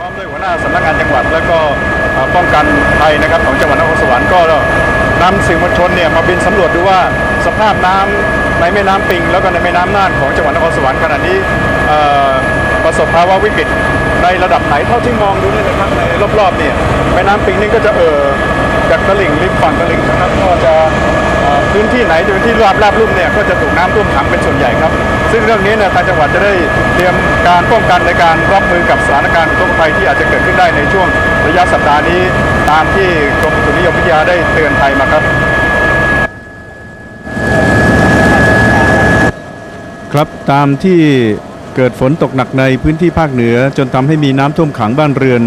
ร้อมด้วยหัวหน้าสำนักงานจังหวัด แล้วก็ป้องกันภัยนะครับของจังหวัดนครสวรรค์ก็นำสื่อมวลชนเนี่ยมาบินสำรวจดูว่าสภาพน้ำในแม่น้ำปิง แล้วก็ในแม่น้ำน่านของจังหวัดนครสวรรค์ขณะนี้ประสบภาวะวิกฤตในระดับไหนเท่าที่มองดูนี่นะครับในรอบๆเนี่ยแม่น้ำปิงนี่ก็จะเอ่อจากตลิ่งริมฝั่งตลิ่งนะครับก็จะพื้นที่ไหนพื้นที่ราบราบลุ่มเนี่ยก็จะถูกน้ำท่วมขังเป็นส่วนใหญ่ครับ ซึ่งเรื่องนี้เนี่ยทางจังหวัดจะได้เตรียมการป้องกันในการรับมือกับสถานการณ์อุทกภัยที่อาจจะเกิดขึ้นได้ในช่วงระยะสัปดาห์นี้ ตามที่กรมอุตุนิยมวิทยาได้เตือนภัยมาครับครับตามที่เกิดฝนตกหนักในพื้นที่ภาคเหนือ จนทำให้มีน้ำท่วมขังบ้านเรือน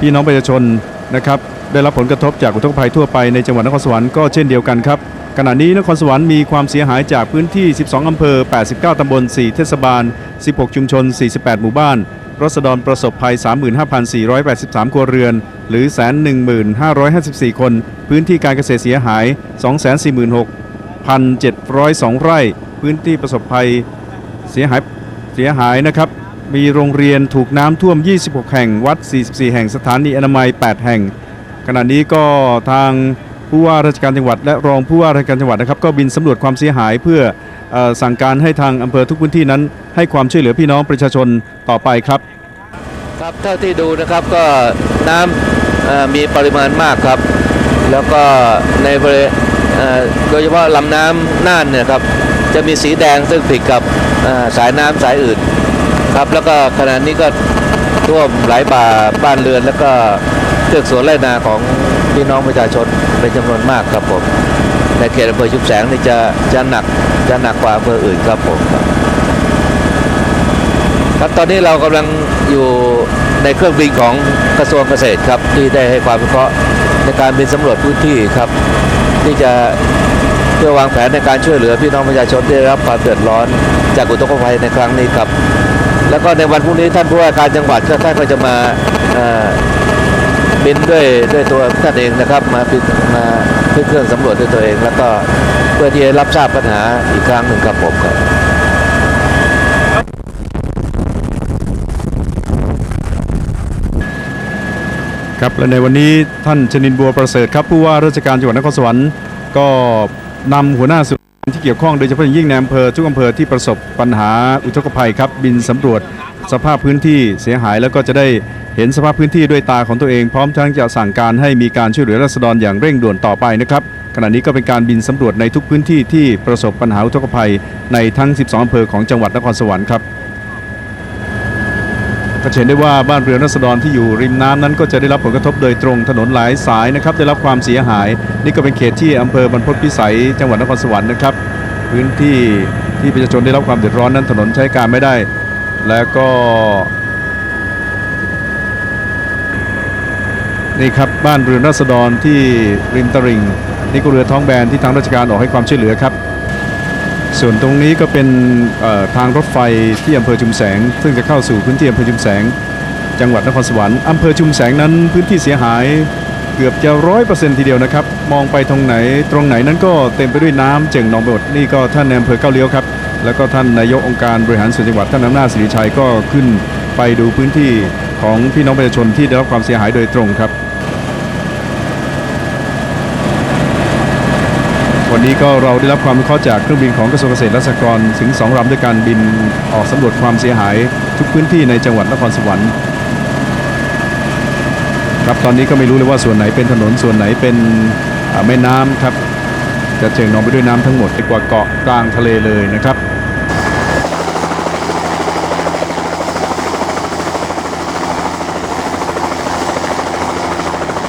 พี่น้องประชาชนนะครับได้รับผลกระทบจากอุทกภัยทั่วไปในจังหวัดนครสวรรค์ก็เช่นเดียวกันครับ ขณะนี้นครสวรรค์มีความเสียหายจากพื้นที่ 12 อำเภอ 89 ตำบล 4 เทศบาล 16 ชุมชน 48 หมู่บ้านรัษฎรประสบภัย 35,483 ครัวเรือน หรือ 115,554 คน พื้นที่การเกษตรเสียหาย 246,702 ไร่ พื้นที่ประสบภัยเสียหายเสียหายนะครับ มีโรงเรียนถูกน้ำท่วม 26 แห่ง วัด 44 แห่ง สถานีอนามัย 8 แห่ง ขณะนี้ก็ทาง ผู้ว่าราชการจังหวัด และรองผู้ว่าราชการจังหวัดนะครับ ก็บินสำรวจความเสียหายเพื่ออสั่งการให้ทางอำเภอทุกพื้นที่นั้น ให้ความช่วยเหลือพี่น้องประชาชนต่อไปครับครับเท่าที่ดูนะครับก็น้ำมีปริมาณมากครับ แล้วก็ในบริโดยเฉพาะลำน้ำน่านเนี่ยครับจะมีสีแดงซึ่งผิดกับสายน้ำสายอื่นครับแล้วก็ขณะนี้ก็ท่วมหลายบ่าบ้านเรือน แล้วก็เทือกสวนไรนาของ พี่น้องประชาชนเป็นจำนวนมากครับผมในเขตอำเภอชุมแสงนี่จะจะหนักจะหนักกว่าอำเภออื่นครับผมครับครับตอนนี้เรากำลังอยู่ในเครื่องบินของกระทรวงเกษตรครับ ที่ได้ให้ความเคราะห์ในการบินสำรวจพื้นที่ครับ ที่จะเพื่อวางแผนในการช่วยเหลือพี่น้องประชาชนที่ได้รับความเดือดร้อน จากอุทกภัยในครั้งนี้ครับ แล้วก็ในวันพรุ่งนี้ท่านผู้ว่าการจังหวัดก็ท่านก็จะมา บินด้วยด้วยตัวท่านเองนะครับ มาบินมาขึ้นเครื่องสำรวจด้วยตัวเอง แล้วก็เพื่อที่จะรับทราบปัญหาอีกครั้งหนึ่งครับผมครับครับและในวันนี้ท่านชนินบัวประเสริฐครับผู้ว่าราชการจังหวัดนครสวรรค์ก็นำหัวหน้าส่วนที่เกี่ยวข้องโดยเฉพาะอย่างยิ่งในอำเภอทุกอำเภอที่ประสบปัญหาอุทกภัยครับบินสำรวจ สภาพพื้นที่เสียหายแล้วก็จะได้เห็นสภาพพื้นที่ด้วยตาของตัวเอง พร้อมทั้งจะสั่งการให้มีการช่วยเหลือราษฎรอย่างเร่งด่วนต่อไปนะครับขณะนี้ก็เป็นการบินสำรวจในทุกพื้นที่ที่ประสบปัญหาอุทกภัยในทั้ง 12อำเภอของจังหวัดนครสวรรค์ครับก็เห็นได้ว่าบ้านเรือนรัษฎรที่อยู่ริมน้ำนั้นก็จะได้รับผลกระทบโดยตรงถนนหลายสายนะครับได้รับความเสียหาย นี่ก็เป็นเขตที่อำเภอบรรพตพิสัยจังหวัดนครสวรรค์นะครับ พื้นที่ที่ประชาชนได้รับความเดือดร้อนนั้นถนนใช้การไม่ได้ แล้วก็ นี่ครับบ้านเรือนรัษฎรที่ริมตลิ่งนี่ก็เรือท้องแบนที่ทางราชการออกให้ความช่วยเหลือครับ ส่วนตรงนี้ก็เป็นทางรถไฟที่อำเภอชุมแสง ซึ่งจะเข้าสู่พื้นที่อำเภอชุมแสง จังหวัดนครสวรรค์อำเภอชุมแสงนั้นพื้นที่เสียหายเกือบจะร้อยเปอร์เซ็นต์ทีเดียวนะครับ มองไปตรงไหนตรงไหนนั้นก็เต็มไปด้วยน้ำเจิ่งนองไปหมดนี่ก็ท่านในอำเภอเก้าเลี้ยวครับ แล้วก็ท่านนายกองค์การบริหารส่วนจังหวัดท่านอำนาจสิริชัยก็ขึ้นไปดูพื้นที่ของพี่น้องประชาชนที่ได้รับความเสียหายโดยตรงครับ วันนี้ก็เราได้รับความวิเคราจากเครื่องบินของกระทรวงเกษตรและสหกรณ์ถึง2ลำด้วยการบินออกสำรวจความเสียหายทุกพื้นที่ในจังหวัดนครสวรรค์ครับตอนนี้ก็ไม่รู้เลยว่าส่วนไหนเป็นถนนส่วนไหนเป็นแม่น้ำครับจะเจิงนองไปด้วยน้ำทั้งหมดไปกว่าเกาะกลางทะเลเลยนะครับ